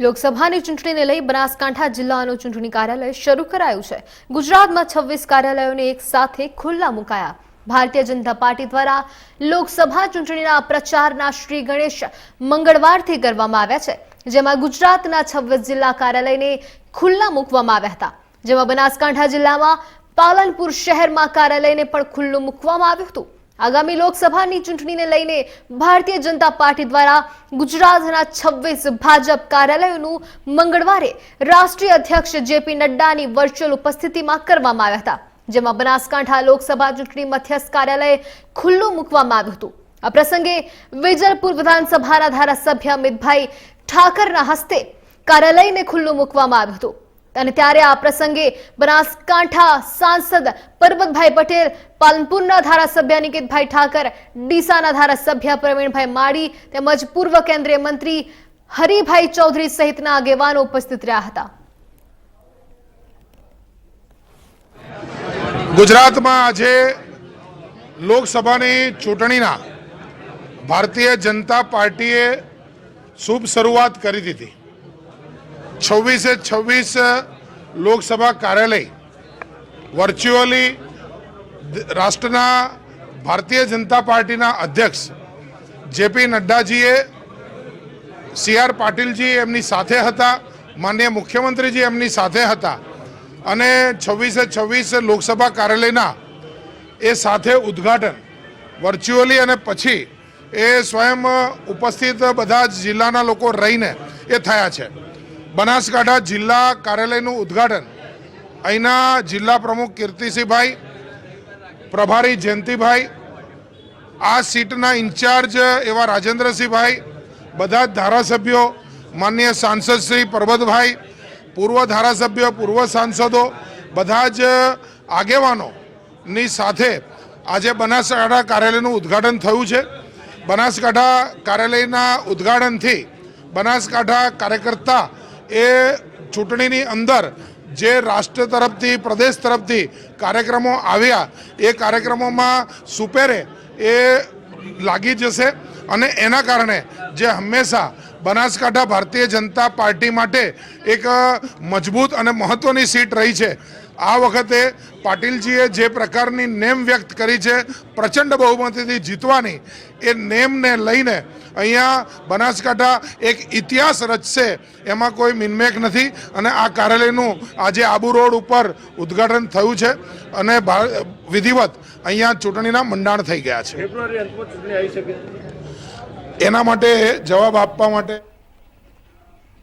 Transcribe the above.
લોકસભાની ચૂંટણીને લઈ બનાસકાંઠા જિલ્લાનું ચૂંટણી કાર્યાલય શરૂ કરાયું છે. ગુજરાતમાં છવ્વીસ કાર્યાલયોને એક સાથે ખુલ્લા મુકાયા. ભારતીય જનતા પાર્ટી દ્વારા લોકસભા ચૂંટણીના પ્રચારના શ્રી ગણેશ મંગળવારથી કરવામાં આવ્યા છે, જેમાં ગુજરાતના છવ્વીસ જિલ્લા કાર્યાલયને ખુલ્લા મૂકવામાં આવ્યા હતા. જેમાં બનાસકાંઠા જિલ્લામાં પાલનપુર શહેરમાં કાર્યાલયને પણ ખુલ્લું મૂકવામાં આવ્યું હતું. આગામી લોકસભાની ચૂંટણીને લઈને ભારતીય જનતા પાર્ટી દ્વારા ગુજરાતના છવ્વીસ ભાજપ કાર્યાલયોનું મંગળવારે રાષ્ટ્રીય અધ્યક્ષ જેપી નડ્ડાની વર્ચ્યુઅલ ઉપસ્થિતિમાં કરવામાં આવ્યા હતા, જેમાં બનાસકાંઠા લોકસભા ચૂંટણી મધ્યસ્થ કાર્યાલય ખુલ્લું મૂકવામાં આવ્યું હતું. આ પ્રસંગે વિજલપુર વિધાનસભાના ધારાસભ્ય અમિતભાઈ ઠાકરના હસ્તે કાર્યાલયને ખુલ્લું મૂકવામાં આવ્યું હતું. અને ત્યારે આ પ્રસંગે બનાસકાંઠા સાંસદ પરબતભાઈ પટેલ, પાલનપુરના ધારાસભ્ય નિકેતભાઈ ઠાકર, ડીસાના ધારાસભ્ય પ્રવીણભાઈ માળી તેમજ પૂર્વ કેન્દ્રીય મંત્રી હરિભાઈ ચૌધરી સહિતના આગેવાનો ઉપસ્થિત રહ્યા હતા. ગુજરાતમાં આજે લોકસભાની ચૂંટણીના ભારતીય જનતા પાર્ટીએ શુભ શરૂઆત કરી દીધી. છવ્વીસે છવ્વીસ લોકસભા કાર્યાલય. વર્ચ્યુઅલી રાષ્ટ્રના ભારતીય જનતા પાર્ટીના અધ્યક્ષ જેપી નડ્ડાજીએ, સી આર પાટીલજી એમની સાથે હતા, માન્ય મુખ્યમંત્રીજી એમની સાથે હતા અને છવ્વીસે છવ્વીસ લોકસભા કાર્યાલયના એ સાથે ઉદ્ઘાટન વર્ચ્યુઅલી અને પછી એ સ્વયં ઉપસ્થિત બધા જ જિલ્લાના લોકો રહીને એ થયા છે. બનાસકાંઠા જિલ્લા કાર્યાલયનું ઉદ્ઘાટન અહીંના જિલ્લા પ્રમુખ કીર્તિસિંહભાઈ, પ્રભારી જયંતિભાઈ, આ સીટના ઇન્ચાર્જ એવા રાજેન્દ્રસિંહભાઈ, બધા જ ધારાસભ્યો, માન્ય સાંસદ શ્રી પરબતભાઈ, પૂર્વ ધારાસભ્યો, પૂર્વ સાંસદો, બધા જ આગેવાનોની સાથે આજે બનાસકાંઠા કાર્યાલયનું ઉદ્ઘાટન થયું છે. બનાસકાંઠા કાર્યાલયના ઉદ્ઘાટનથી બનાસકાંઠા કાર્યકર્તા એ ચૂંટણીની અંદર જે રાષ્ટ્ર તરફથી, પ્રદેશ તરફથી કાર્યક્રમો આવ્યા, એ કાર્યક્રમોમાં સુપેરે એ લાગી જશે અને એના કારણે જે હંમેશા બનાસકાંઠા ભારતીય જનતા પાર્ટી માટે એક મજબૂત અને મહત્વની સીટ રહી છે. આ વખતે પાટીલજીએ જે પ્રકારની નેમ વ્યક્ત કરી છે, પ્રચંડ બહુમતીથી જીતવાની, એ નેમને લઈને અહીંયા બનાસકાંઠા એક ઇતિહાસ રચશે, એમાં કોઈ મિનમેક નથી અને આ કાર્યાલયનું આજે આબુ રોડ ઉપર ઉદ્ઘાટન થયું છે અને વિધિવત અહીંયા ચૂંટણીના મંડાણ થઈ ગયા છે. એના માટે જવાબ આપવા માટે